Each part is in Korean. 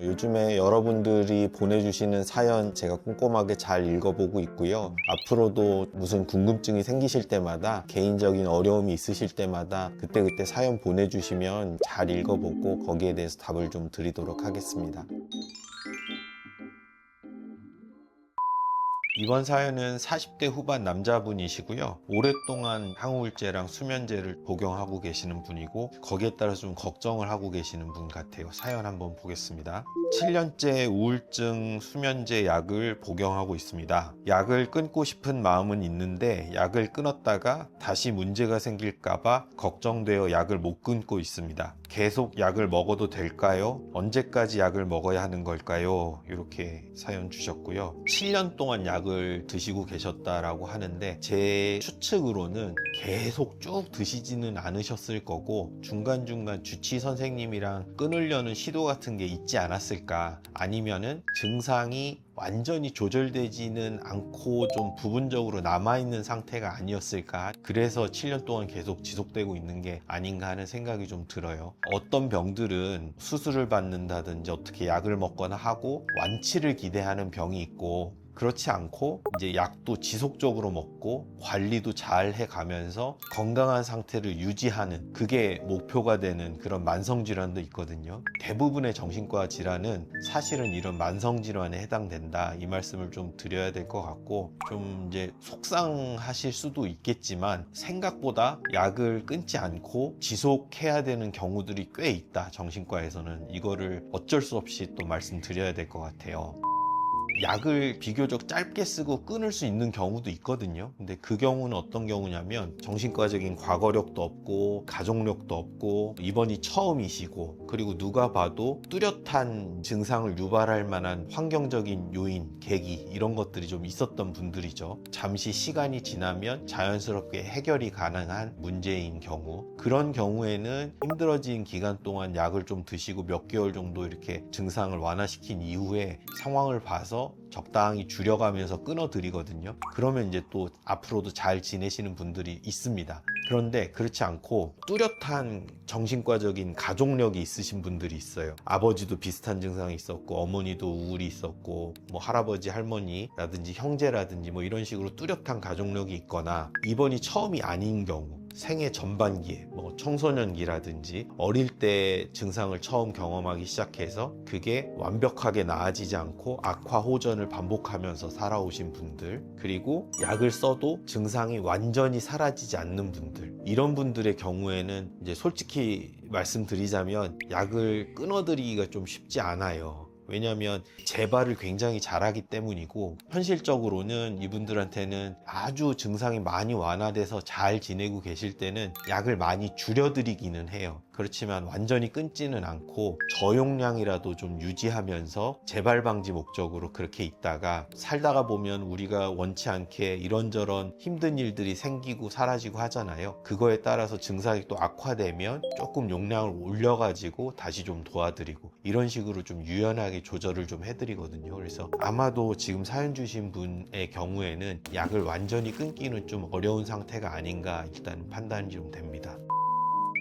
요즘에 여러분들이 보내주시는 사연 제가 꼼꼼하게 잘 읽어보고 있고요. 앞으로도 무슨 궁금증이 생기실 때마다 개인적인 어려움이 있으실 때마다 그때그때 사연 보내주시면 잘 읽어보고 거기에 대해서 답을 좀 드리도록 하겠습니다. 이번 사연은 40대 후반 남자분이시고요. 오랫동안 항우울제랑 수면제를 복용하고 계시는 분이고 거기에 따라서 좀 걱정을 하고 계시는 분 같아요. 사연 한번 보겠습니다. 7년째 우울증 수면제 약을 복용하고 있습니다. 약을 끊고 싶은 마음은 있는데 약을 끊었다가 다시 문제가 생길까봐 걱정되어 약을 못 끊고 있습니다. 계속 약을 먹어도 될까요? 언제까지 약을 먹어야 하는 걸까요? 이렇게 사연 주셨고요. 7년 동안 약을 드시고 계셨다라고 하는데 제 추측으로는 계속 쭉 드시지는 않으셨을 거고 중간중간 주치 선생님이랑 끊으려는 시도 같은 게 있지 않았을까? 아니면은 증상이 완전히 조절되지는 않고 좀 부분적으로 남아있는 상태가 아니었을까? 그래서 7년 동안 계속 지속되고 있는 게 아닌가 하는 생각이 좀 들어요. 어떤 병들은 수술을 받는다든지 어떻게 약을 먹거나 하고 완치를 기대하는 병이 있고 그렇지 않고 이제 약도 지속적으로 먹고 관리도 잘 해가면서 건강한 상태를 유지하는 그게 목표가 되는 그런 만성 질환도 있거든요. 대부분의 정신과 질환은 사실은 이런 만성 질환에 해당된다 이 말씀을 좀 드려야 될 것 같고 좀 이제 속상하실 수도 있겠지만 생각보다 약을 끊지 않고 지속해야 되는 경우들이 꽤 있다 정신과에서는 이거를 어쩔 수 없이 또 말씀드려야 될 것 같아요. 약을 비교적 짧게 쓰고 끊을 수 있는 경우도 있거든요. 근데 그 경우는 어떤 경우냐면 정신과적인 과거력도 없고 가족력도 없고 입원이 처음이시고 그리고 누가 봐도 뚜렷한 증상을 유발할 만한 환경적인 요인, 계기 이런 것들이 좀 있었던 분들이죠. 잠시 시간이 지나면 자연스럽게 해결이 가능한 문제인 경우 그런 경우에는 힘들어진 기간 동안 약을 좀 드시고 몇 개월 정도 이렇게 증상을 완화시킨 이후에 상황을 봐서 적당히 줄여가면서 끊어드리거든요. 그러면 이제 또 앞으로도 잘 지내시는 분들이 있습니다. 그런데 그렇지 않고 뚜렷한 정신과적인 가족력이 있으신 분들이 있어요. 아버지도 비슷한 증상이 있었고, 어머니도 우울이 있었고, 뭐 할아버지, 할머니라든지 형제라든지 뭐 이런 식으로 뚜렷한 가족력이 있거나, 입원이 처음이 아닌 경우, 생애 전반기에 뭐 청소년기라든지 어릴 때 증상을 처음 경험하기 시작해서 그게 완벽하게 나아지지 않고 악화 호전을 반복하면서 살아오신 분들 그리고 약을 써도 증상이 완전히 사라지지 않는 분들 이런 분들의 경우에는 이제 솔직히 말씀드리자면 약을 끊어드리기가 좀 쉽지 않아요. 왜냐하면 재발을 굉장히 잘하기 때문이고 현실적으로는 이분들한테는 아주 증상이 많이 완화돼서 잘 지내고 계실 때는 약을 많이 줄여드리기는 해요. 그렇지만 완전히 끊지는 않고 저용량이라도 좀 유지하면서 재발 방지 목적으로 그렇게 있다가 살다가 보면 우리가 원치 않게 이런저런 힘든 일들이 생기고 사라지고 하잖아요. 그거에 따라서 증상이 또 악화되면 조금 용량을 올려가지고 다시 좀 도와드리고 이런 식으로 좀 유연하게 조절을 좀 해드리거든요. 그래서 아마도 지금 사연 주신 분의 경우에는 약을 완전히 끊기는 좀 어려운 상태가 아닌가 일단 판단이 좀 됩니다.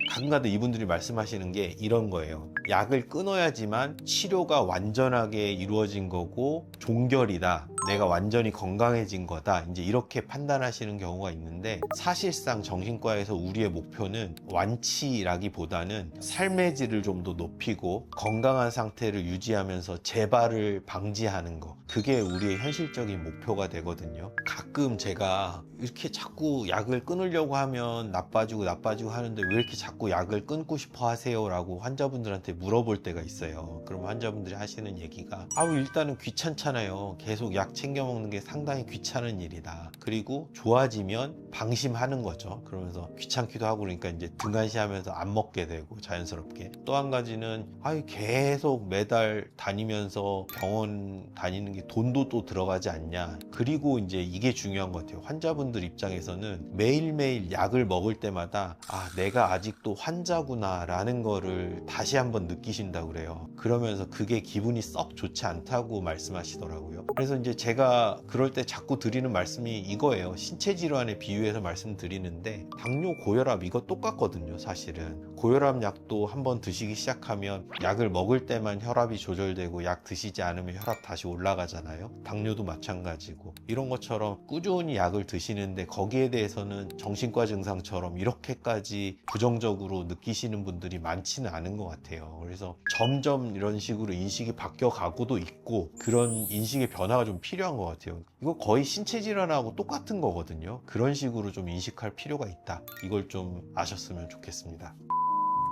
가끔가다 이분들이 말씀하시는 게 이런 거예요. 약을 끊어야지만 치료가 완전하게 이루어진 거고 종결이다. 내가 완전히 건강해진 거다. 이제 이렇게 판단하시는 경우가 있는데 사실상 정신과에서 우리의 목표는 완치라기보다는 삶의 질을 좀 더 높이고 건강한 상태를 유지하면서 재발을 방지하는 거. 그게 우리의 현실적인 목표가 되거든요. 가끔 제가 이렇게 자꾸 약을 끊으려고 하면 나빠지고 나빠지고 하는데 왜 이렇게 자꾸 약을 끊고 싶어 하세요? 라고 환자분들한테 물어볼 때가 있어요. 그럼 환자분들이 하시는 얘기가 아우 일단은 귀찮잖아요. 계속 약 챙겨 먹는 게 상당히 귀찮은 일이다. 그리고 좋아지면 방심하는 거죠. 그러면서 귀찮기도 하고 그러니까 이제 등한시하면서 안 먹게 되고 자연스럽게 또 한 가지는 아유 계속 매달 다니면서 병원 다니는 게 돈도 또 들어가지 않냐. 그리고 이제 이게 중요한 것 같아요. 환자분들 입장에서는 매일매일 약을 먹을 때마다 아 내가 아직도 환자구나라는 거를 다시 한번 느끼신다 그래요. 그러면서 그게 기분이 썩 좋지 않다고 말씀하시더라고요. 그래서 이제 제가 그럴 때 자꾸 드리는 말씀이 이거예요. 신체 질환에 비유해서 말씀드리는데 당뇨, 고혈압 이거 똑같거든요, 사실은. 고혈압 약도 한번 드시기 시작하면 약을 먹을 때만 혈압이 조절되고 약 드시지 않으면 혈압 다시 올라가잖아요. 당뇨도 마찬가지고 이런 것처럼 꾸준히 약을 드시는데 거기에 대해서는 정신과 증상처럼 이렇게까지 부정적으로 느끼시는 분들이 많지는 않은 것 같아요. 그래서 점점 이런 식으로 인식이 바뀌어 가고도 있고 그런 인식의 변화가 좀 필요한 것 같아요. 이거 거의 신체 질환하고 똑같은 거거든요. 그런 식으로 좀 인식할 필요가 있다. 이걸 좀 아셨으면 좋겠습니다.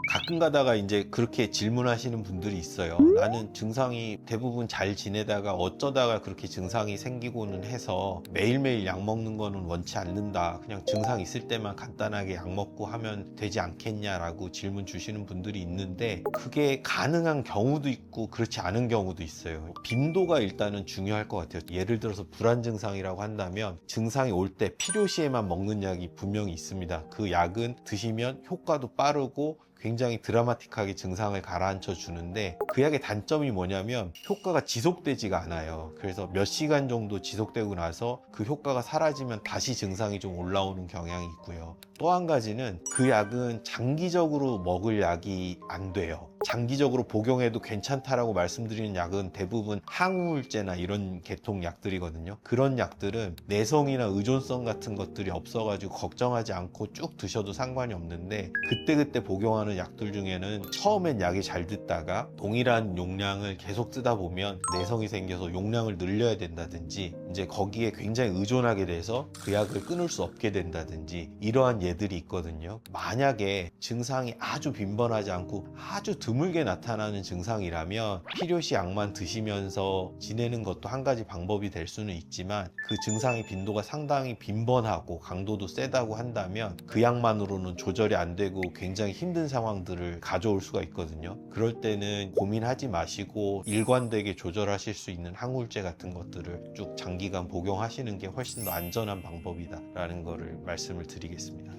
가끔 가다가 이제 그렇게 질문하시는 분들이 있어요. 나는 증상이 대부분 잘 지내다가 어쩌다가 그렇게 증상이 생기고는 해서 매일매일 약 먹는 거는 원치 않는다. 그냥 증상 있을 때만 간단하게 약 먹고 하면 되지 않겠냐라고 질문 주시는 분들이 있는데 그게 가능한 경우도 있고 그렇지 않은 경우도 있어요. 빈도가 일단은 중요할 것 같아요. 예를 들어서 불안 증상이라고 한다면 증상이 올 때 필요시에만 먹는 약이 분명히 있습니다. 그 약은 드시면 효과도 빠르고 굉장히 드라마틱하게 증상을 가라앉혀 주는데 그 약의 단점이 뭐냐면 효과가 지속되지가 않아요. 그래서 몇 시간 정도 지속되고 나서 그 효과가 사라지면 다시 증상이 좀 올라오는 경향이 있고요. 또 한 가지는 그 약은 장기적으로 먹을 약이 안 돼요. 장기적으로 복용해도 괜찮다라고 말씀드리는 약은 대부분 항우울제나 이런 계통 약들이거든요. 그런 약들은 내성이나 의존성 같은 것들이 없어가지고 걱정하지 않고 쭉 드셔도 상관이 없는데 그때그때 복용하는 약들 중에는 처음엔 약이 잘 듣다가 동일한 용량을 계속 쓰다 보면 내성이 생겨서 용량을 늘려야 된다든지 이제 거기에 굉장히 의존하게 돼서 그 약을 끊을 수 없게 된다든지 이러한 예들이 있거든요. 만약에 증상이 아주 빈번하지 않고 아주 드물게 나타나는 증상이라면 필요시 약만 드시면서 지내는 것도 한 가지 방법이 될 수는 있지만 그 증상의 빈도가 상당히 빈번하고 강도도 세다고 한다면 그 약만으로는 조절이 안 되고 굉장히 힘든 상황들을 가져올 수가 있거든요. 그럴 때는 고민하지 마시고 일관되게 조절하실 수 있는 항우울제 같은 것들을 쭉 장기간 복용하시는 게 훨씬 더 안전한 방법이다라는 거를 말씀을 드리겠습니다.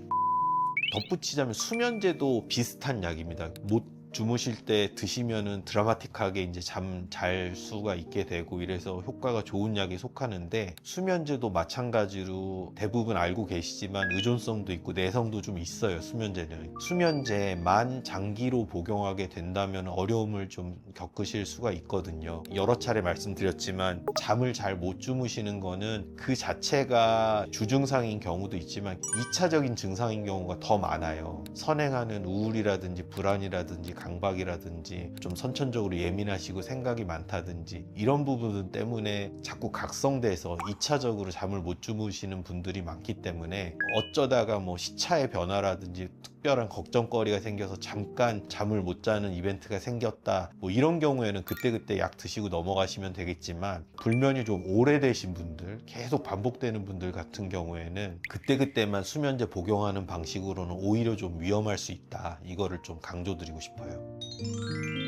덧붙이자면 수면제도 비슷한 약입니다. 못 주무실 때 드시면은 드라마틱하게 이제 잠 잘 수가 있게 되고 이래서 효과가 좋은 약에 속하는데 수면제도 마찬가지로 대부분 알고 계시지만 의존성도 있고 내성도 좀 있어요 수면제는. 수면제만 장기로 복용하게 된다면 어려움을 좀 겪으실 수가 있거든요. 여러 차례 말씀드렸지만 잠을 잘 못 주무시는 거는 그 자체가 주증상인 경우도 있지만 2차적인 증상인 경우가 더 많아요. 선행하는 우울이라든지 불안이라든지 강박이라든지 좀 선천적으로 예민하시고 생각이 많다든지 이런 부분 때문에 자꾸 각성돼서 2차적으로 잠을 못 주무시는 분들이 많기 때문에 어쩌다가 뭐 시차의 변화라든지 특별한 걱정거리가 생겨서 잠깐 잠을 못 자는 이벤트가 생겼다. 뭐 이런 경우에는 그때그때 약 드시고 넘어가시면 되겠지만 불면이 좀 오래되신 분들 계속 반복되는 분들 같은 경우에는 그때그때만 수면제 복용하는 방식으로는 오히려 좀 위험할 수 있다. 이거를 좀 강조드리고 싶어요 saudável.